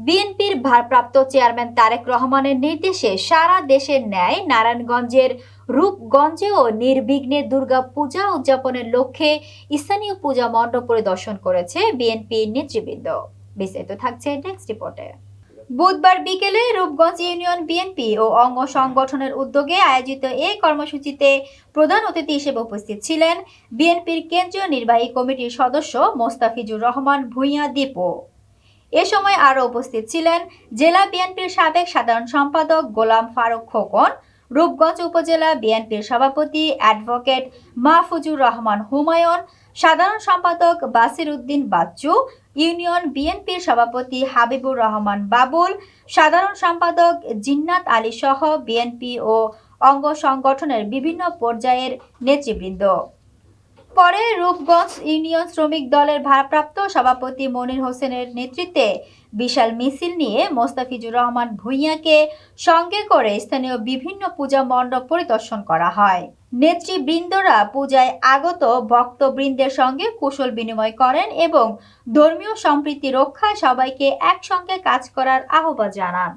বিএনপির ভারপ্রাপ্ত চেয়ারম্যান তারেক রহমানের নির্দেশে সারা দেশের ন্যায় নারায়ণগঞ্জের রূপগঞ্জেও নির্বিঘ্নে দুর্গা পূজা উদযাপনের লক্ষ্যে স্থানীয় পূজা মণ্ডপ পরিদর্শন করেছে বিএনপির নেতৃবৃন্দ। বিস্তারিত থাকছে নেক্সট রিপোর্টে বুধবার বিকেলে রূপগঞ্জ ইউনিয়ন বিএনপি ও অঙ্গ সংগঠনের উদ্যোগে আয়োজিত এই কর্মসূচিতে প্রধান অতিথি হিসেবে উপস্থিত ছিলেন বিএনপির কেন্দ্রীয় নির্বাহী কমিটির সদস্য মোস্তাফিজুর রহমান, ভূঁইয়া দীপু। এ সময় আরও উপস্থিত ছিলেন জেলা বিএনপির সাবেক সাধারণ সম্পাদক গোলাম ফারুক খোকন, রূপগঞ্জ উপজেলা বিএনপির সভাপতি অ্যাডভোকেট মাহফুজুর রহমান হুমায়ুন, সাধারণ সম্পাদক বাসির উদ্দিন বাচ্চু, ইউনিয়ন বিএনপির সভাপতি হাবিবুর রহমান বাবুল, সাধারণ সম্পাদক জিন্নাত আলী সহ বিএনপি ও অঙ্গ সংগঠনের বিভিন্ন পর্যায়ের নেতৃবৃন্দ। পরে রূপগঞ্জ ইউনিয়ন শ্রমিক দলের ভারপ্রাপ্ত সভাপতি মনির হোসেনের নেতৃত্বে বিশাল মিছিল নিয়ে মোস্তাফিজুর রহমান ভূঁইয়াকে সঙ্গে করে স্থানীয় বিভিন্ন পূজা মণ্ডপ পরিদর্শন করা হয়। নেতৃবৃন্দরা পূজায় আগত ভক্তবৃন্দের সঙ্গে কুশল বিনিময় করেন এবং ধর্মীয় সম্প্রীতি রক্ষায় সবাইকে একসঙ্গে কাজ করার আহ্বান জানান।